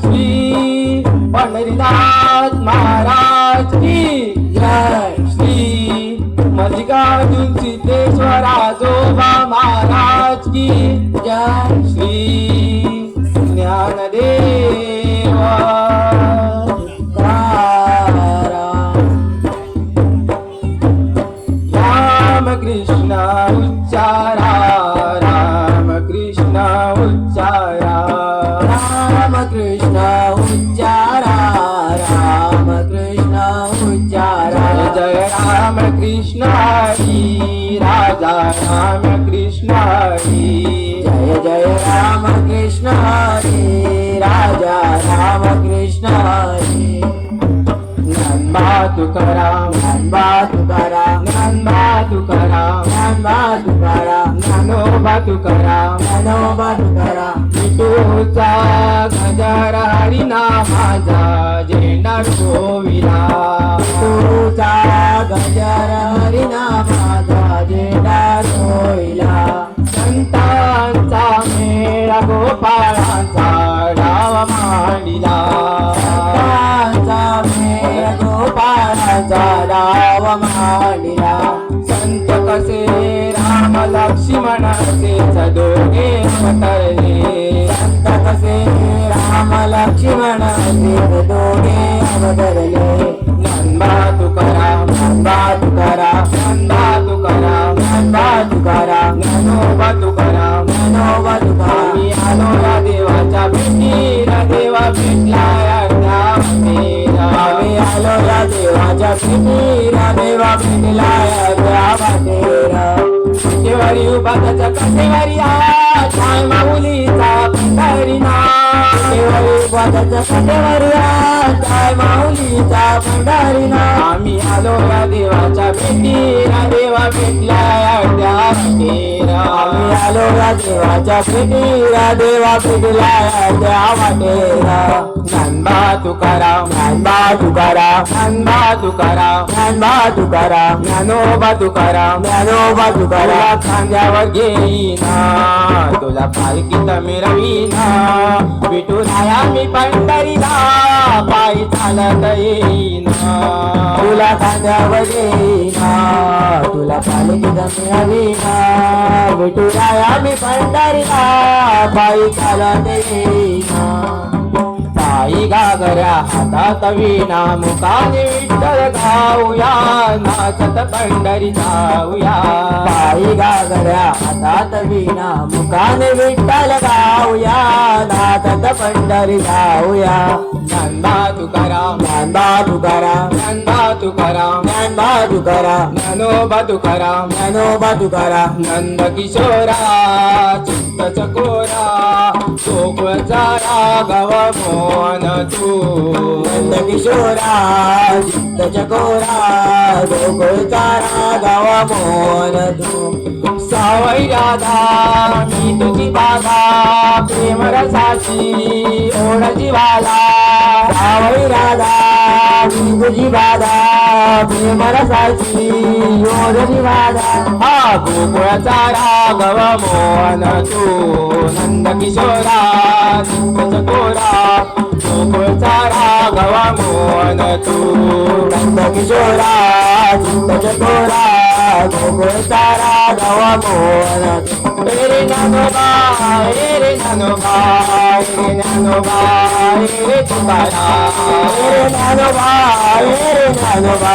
श्री पंढरीनाथ महाराज की जय श्री मल्लिकार्जुन सिद्धेश्वर आजोबा महाराज की जय श्री तुकाराम ज्ञानबा तुकाराम ज्ञानबा तुकाराम ज्ञानबा तुकाराम ज्ञानोबा तुकाराम ज्ञानोबा तुकाराम विठूचा गजर हरिना माझा झेंडा गोविला विठूचा राम लक्ष्मण असे दोघे अवतरले नंदा तुकारा नंदा तुकारा नंदा तुकारा नंदा तुकारा ज्ञानोबा तुकाराम ज्ञानोबा तुकाराम मी आलो या देवाच्या भेटीला देवा भेटला या देवा आम्ही आलो या देवाच्या भेटीला देवा भेटला या देवा केवरी उभा त्याच्या काठेवारी आ छाय माऊलीचा पंढरीना केवरी उभा त्याच्या काठेवारी माऊलीचा भंडारीना आम्ही आलो या देवाच्या भेटीला? देवा भेटल्या आम्ही आलो या देवाच्या भेटीला? देवा भेटला. या देवा ज्ञानबा तुकाराम ज्ञानबा तुकाराम ज्ञानबा तुकाराम ज्ञानबा तुकाराम ज्ञानोबा तुकाराम ज्ञानोबा तुकाराम खांद्यावर घेईना तुला पालखीत मिरवीना विठुराया मी पंढरीला पायी चालत येईना. तुला खांद्यावर घेईना तुला पालखीत मिरवीना विठुराया मी पंढरीला. पायी चालत येईना ताई गागऱ्या हातात विना मुखाने विठ्ठल गाऊया नाचत पंढरी जाऊया ताई गागऱ्या हातात विना मुखाने विठ्ठल गाऊया नाचत पंढरी जाऊया नंदा तुकाराम. नंदा तुकाराम. नंदा तुकाराम. ज्ञानबा तुकाराम ज्ञानोबा तुकाराम ज्ञानोबा तुकाराम नंद किशोरा चित्त चकोरा गोकुळचा राघव मोहन तू नंद किशोरा चित्त चकोरा गोकुळचा राघव मोहन तू सावई राधा मी तुझी बाधा प्रेम रसाची ओढ जीवाला. सावई राधा तुझी बाधा प्रेम रसाची ओढ जीवाला हा गोकुळाचा राघव मोहन तू नंद किशोरा चकोरा गोकुळचा राघव मोहन तू नंद किशोरा चकोरा गोकुळचा राघव मोहन रे ज्ञानोबा रे ज्ञानोबा रे ज्ञानोबा रे तुकारा रे ज्ञानोबा रे ज्ञानोबा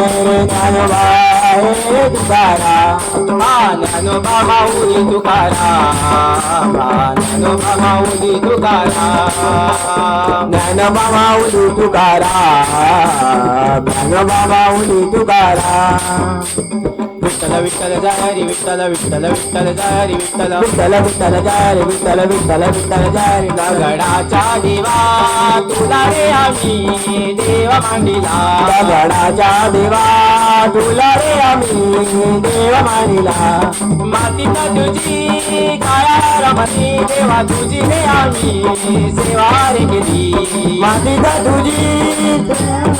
रे ज्ञानोबा रे तुकारा हा ज्ञानोबा माऊली तुकारा हा ज्ञानोबा माऊली तुकारा ज्ञानोबा माऊली तुकारा ज्ञानोबा माऊली तुकारा विठ्ठल विठ्ठल जारी विठ्ठल विठ्ठल विठ्ठल जारी विठ्ठल. विठ्ठल विठ्ठल जारी विठ्ठल विठ्ठल विठ्ठल जारी दगडाच्या देवा तुला रे आम्ही देव मांडिला दगडाच्या देवा तुला रे आम्ही देव मांडिला मातीत तुझी काळा रमणी देवा तुझी रे आम्ही सेवा रे केली. मातीचा तुझी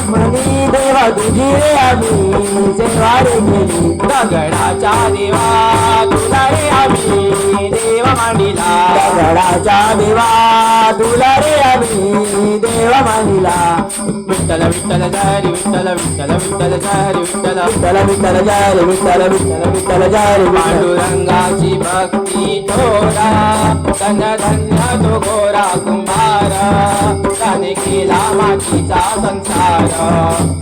म्हणी देवा तुझी रे आम्ही सेवा रे केली. दगडाच्या देवा तुला रे आम्ही पांडुरंगाच्या देवा तुला रे आम्ही देव मानिला विठ्ठल विठ्ठल जय विठ्ठल विठ्ठल विठ्ठल जय विठ्ठल. विठ्ठल विठ्ठल जय रे विठ्ठल विठ्ठल विठ्ठल जय रे विठ्ठल. पांडुरंगाची भक्ती थोडा धन धन्य तो गोरा कुंभार. त्याने केला मातीचा संसार.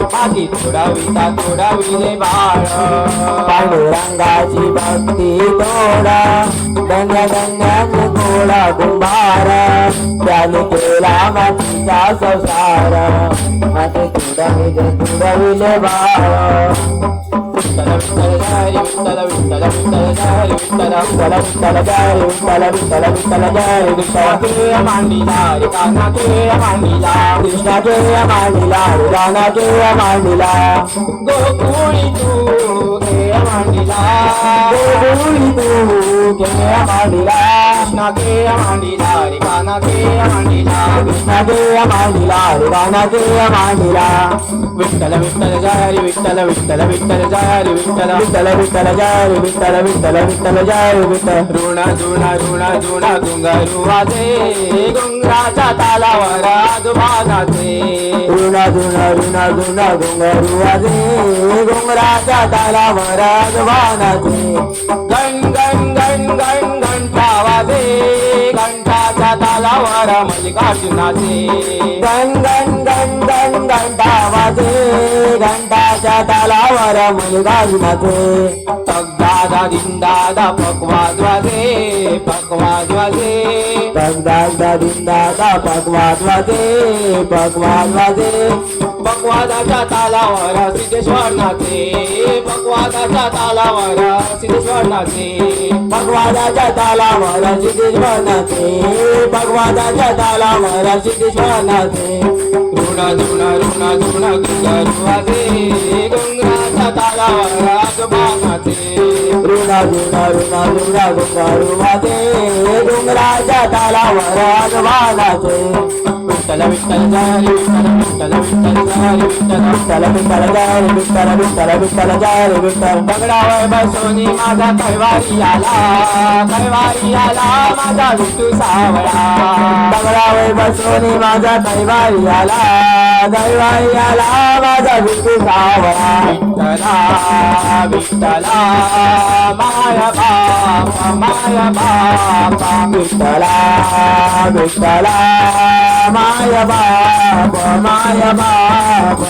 माती तोडाविता तोडाविले बाळ. पांडुरंगाची भक्ती तोडा धन्य धन्य गोडा कुंभार त्याने केला मातीचा संसार माते तुडविले तुडविले बाळ विठ्ठल विठ्ठल जय विठ्ठल विठ्ठल विठ्ठल जय विठ्ठल विठ्ठल विठ्ठल जय रे विठ्ठल विठ्ठल विठ्ठल जय रे विठ्ठल केय मांडिला रे काना केय मांडिला कृष्णा जय मांडिला राणा जय मांडिला गोकुळी तू केय मांडिला गोकुळी तू जय मांडिला कृष्णा केय मांडिला रे काना केय मांडिला कृष्णा जय मांडिला राणा जय मांडिला तालावर आजोबानाचे गण गण गण गण घंटा वाजे घंटाच्या तालावर मल्लिकार्जुनाचे गण गण गण गण घंटा वाजे घंटाच्या पग दादा गुणाचे तगदादा दिंदादा पकवाद वाजे पकवाद वाजे तगदा पकवादाच्या तालावर सिद्धेश्वर नाचे पकवादाच्या तालावर सिद्धेश्वर नाचे भगवादाच्या तालावर सिद्धेश्वर नाचे भगवादाच्या तालावर सिद्धेश्वर नाचे ऋण धुण ऋण धुण गंगरू वाजे गंगाच्या तालावर आजोबा नाचे रुना ऋण ऋण ऋण डोंगरू डोंगराच्या तालावर आजोबा विठ्ठल विठ्ठल विठ्ठल विठ्ठल विठ्ठल जय रे विठ्ठल विठ्ठल विठ्ठल जय रे विठ्ठल विठ्ठल विठ्ठल माझा कैवारी आला कैवारी आला माझा विठू सावळा दगडावर बसवणी माझा दैवारी आला दैवारी आला माझा विठू सावळा विठ्ठला विठ्ठला माया बापा माया बापा विठ्ठला विठ्ठला माय बाप माय बाप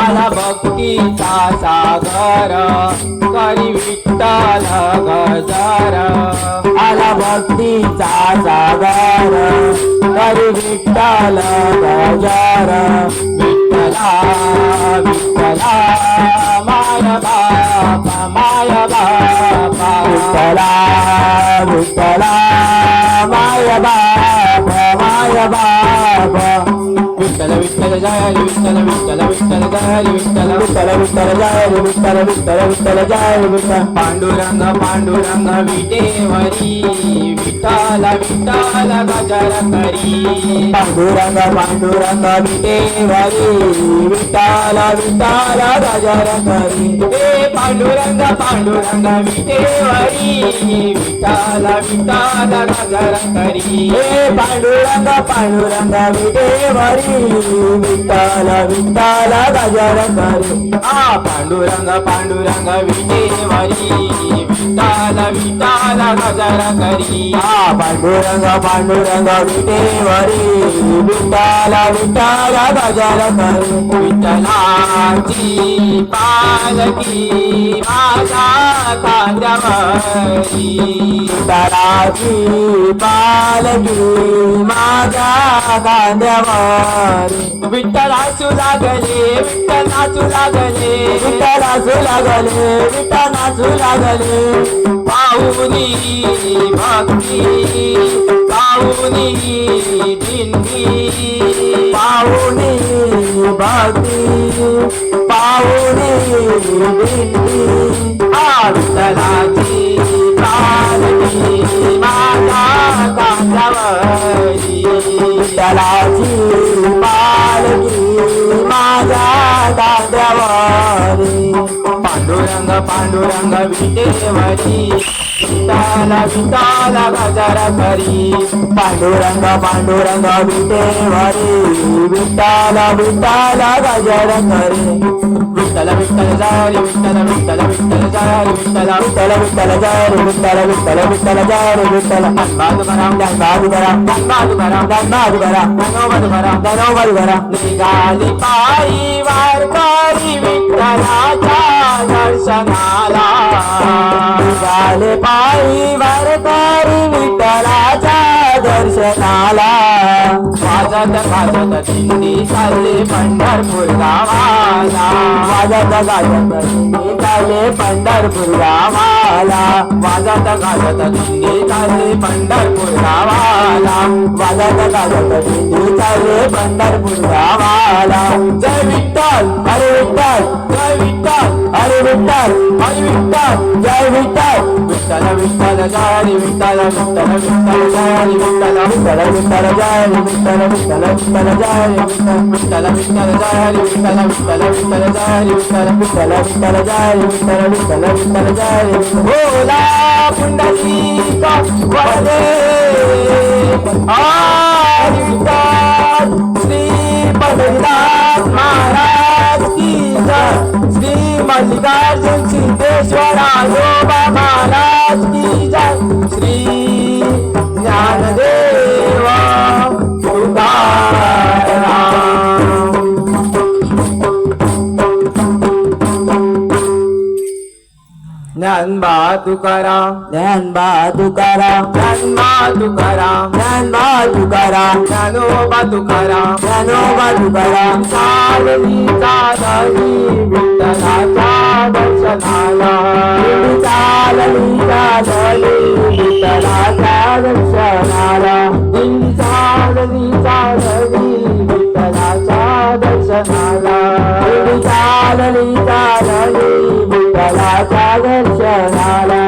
आला भक्तीचा सागर करी विठ्ठल गजर आला भक्तीचा सागर करी विठ्ठल गजर विठ्ठला विठ्ठला माय बापा माय बापा विठ्ठला विठ्ठला माय बाप माय बाप. विठ्ठल विठ्ठल जय विठ्ठल विठ्ठल विठ्ठल जय विठ्ठल. विठ्ठल विठ्ठल जय विठ्ठल विठ्ठल विठ्ठल जय विठ्ठल. पांडुरंग पांडुरंग विटेवरी विठ्ठल विठ्ठल गजर करी पांडुरंग पांडुरंग विटेवरी विठ्ठल विठ्ठल गजर करी हे पांडुरंग पांडुरंग विटेवरी विठ्ठल विठ्ठल गजर करी हे पांडुरंग पांडुरंग विटेवरी विठ्ठल विठ्ठल गजर करी हा पांडुरंग विठ्ठल विठ्ठल गजर करी हा पांडुरंग पांडुरंग विटेवरी विठ्ठल विठ्ठल गजर करी. विठ्ठलाची पालकी माझा खांद्यावरी विठ्ठलाची पालकी माझ्या खांद्यावरी. विठ्ठल हसू लागले विठ्ठल नाचू लागले. विठ्ठल असू लागले विठ्ठल असू लागले. पाहुनी भक्ती पाहुनी दिंडी पाहुणी भक्ती पाहुणी दिंडी. हा विठ्ठलाची माता माझा कांदावरी विठ्ठलाची पालकी पांडुरंग पांडुरंग विटेवरी विठ्ठल विठ्ठल गजर करी. पांडुरंग पांडुरंग विटेवरी विठ्ठल विठ्ठल गजर करी. விட்டல விட்டல ஜாரி விட்டல விட்டல விட்டல ஜாரி விட்டல விட்டல விட்டல ஜாரி விட்டல விட்டல விட்டல ஜாரி விட்டல பாது வராம் தான் பாது வராம் தான் பாது வராம் தான் பாது வராம் தனோவது வராம் தனோவது வராம் நீ காலி பாயி வார்காரி விட்டலாஜா தர்சனாலா காலி பாயி வார்காரி விட்டலாஜா தர்சனாலா वाजत वाजत दिंडी चालली पंढरपूर गावाला वाजत गाजत चाले पंढरपूर गावाला वाजत गाजत दिंडी चालली पंढरपूर गावाला वाजत गाजत दिंडी चाले पंढरपूर गावाला जय विठ्ठल अरे विठ्ठल जय विठ्ठल. அறிவித்தார் அறிவித்தார் ஜெய் விட்டார் விட்டல விட்டல ஜாதி விட்டல விட்டல விட்டல ஜாதி விட்டல விட்டல விட்டல ஜாதி விட்டல விட்டல விட்டல ஜாதி விட்டல விட்டல ஜாதி விட்டல விட்டல விட்டல ஜாதி விட்டல விட்டல விட்டல ஜாதி விட்டல விட்டல விட்டல ஜாதி ஓலா புண்டலீகா வரதே அறிவித்தார் मल्लिकार्जुन सिद्धेश्वर आयोबा महाराज की जय. श्री ज्ञानबा तुकाराम ज्ञानबा तुकाराम ज्ञानबा तुकाराम ज्ञानबा तुकाराम ज्ञानोबा तुकाराम ज्ञानोबा तुकाराम सावली साधली विठ्ठलाचा दर्शनाला सावली साधली विठ्ठलाचा दर्शनाला सावली साधली కాలని కాలని బుట్టలా సాగర్షణాలా